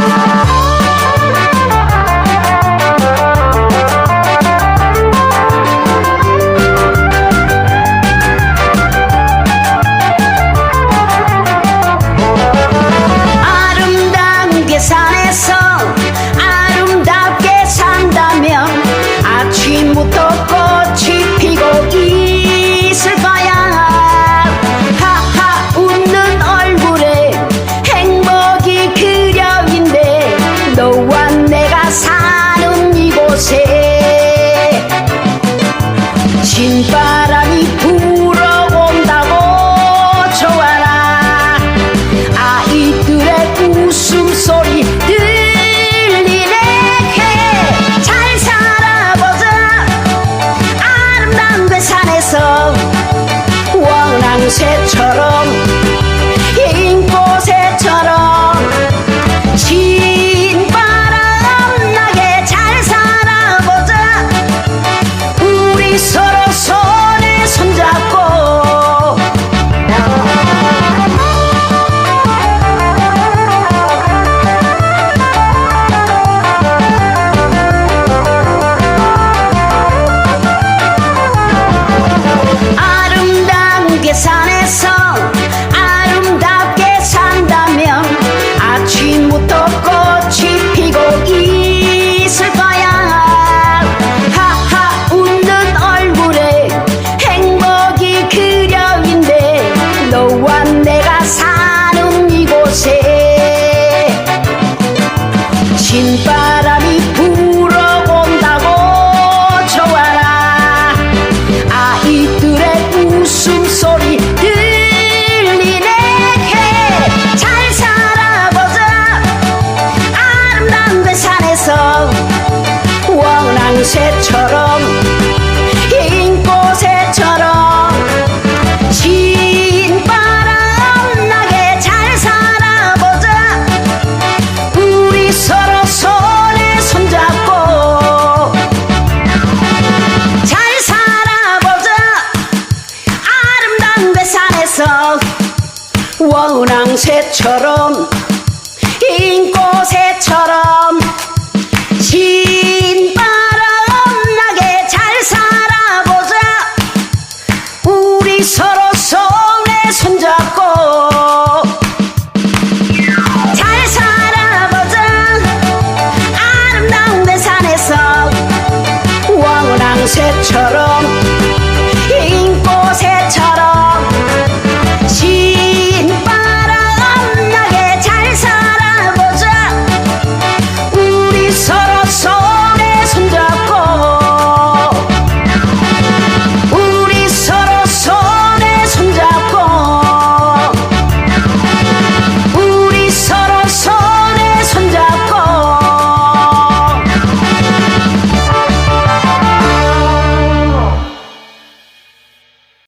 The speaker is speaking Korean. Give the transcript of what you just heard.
아 너와 내가 사는 이곳에 괴산에서 원앙새처럼 흰 꽃새처럼 신바람 나게 잘 살아보자. 우리 서로 손에 손잡고 잘 살아보자. 아름다운 괴산에서 원앙새처럼 흰 꽃새처럼 신 바람 나게 잘 살아보자. 우리 서로 손에 손잡고 잘 살아보자. 아름다운 괴산에서 원앙새처럼